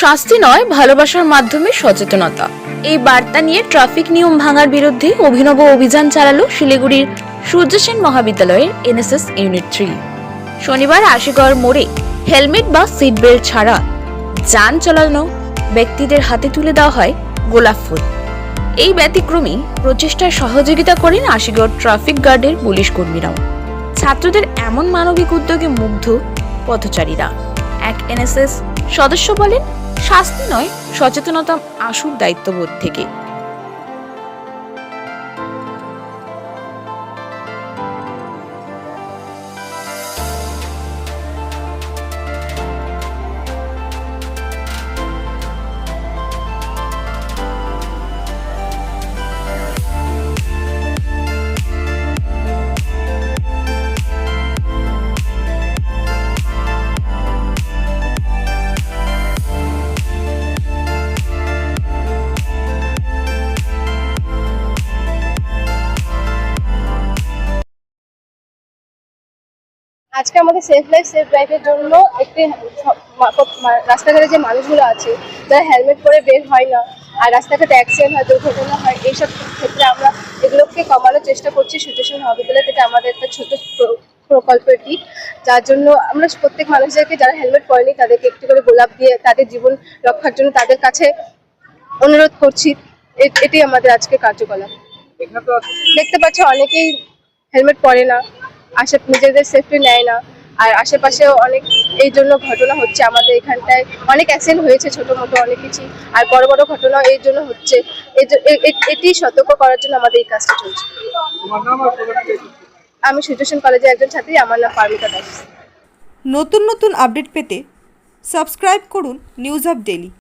শাস্তি নয়, ভালোবাসার মাধ্যমে সচেতনতা। এই বার্তা নিয়ে ট্রাফিক নিয়ম ভাঙার বিরুদ্ধে অভিনব অভিযান চালালো শিলিগুড়ির সূর্যসেন মহাবিদ্যালয়ের এনএসএস ইউনিট থ্রি। শনিবার আশিগড় মোড়ে হেলমেট বা সিট বেল্ট ছাড়া যান চালানো ব্যক্তিদের হাতে তুলে দেওয়া হয় গোলাপ ফুল। এই ব্যতিক্রমী প্রচেষ্টায় সহযোগিতা করেন আশিগড় ট্রাফিক গার্ডের পুলিশ কর্মীরাও। ছাত্রদের এমন মানবিক উদ্যোগে মুগ্ধ পথচারীরা। এক এনএসএস সদস্য বলেন শাস্তি নয় সচেতনতা আসুক দায়িত্ববোধ থেকে। আজকে আমাদের সেফ লাইফ সেফ ড্রাইভের জন্য একটি রাস্তাঘাটে যে মানুষগুলো আছে যারা হেলমেট পরে বের হয় না আর রাস্তাঘাটে অ্যাক্সিডেন্ট হয় দুর্ঘটনা হয় এইসব ক্ষেত্রে আমরা এগুলোকে কমানোর চেষ্টা করছি সুযোশন মহাবিদ্যালয় থেকে আমাদের একটা ছোট প্র- প্রকল্প এটি। যার জন্য আমরা প্রত্যেক মানুষদেরকে যারা হেলমেট পরেনি তাদেরকে একটু করে গোলাপ দিয়ে তাদের জীবন রক্ষার জন্য তাদের কাছে অনুরোধ করছি। এটি আমাদের আজকে কার্যকলাপ। দেখতে পাচ্ছ অনেকেই হেলমেট পরে না। আশে নিজেদের সেফটি নেয় না। আর আশেপাশেও অনেক এই জন্য ঘটনা হচ্ছে আমাদের এখানটায়। অনেক অ্যাক্সিডেন্ট হয়েছে ছোট মোটো অনেক কিছু। আর বড় বড় ঘটনা এই জন্য হচ্ছে। এটি সতর্ক করার জন্য আমাদের এই কাজটা চলছে। আমি সুদর্শন কলেজের একজন ছাত্রী আমার নাম পারমিতা দাস। নতুন নতুন আপডেট পেতে সাবস্ক্রাইব করুন নিউজ অফ ডেলি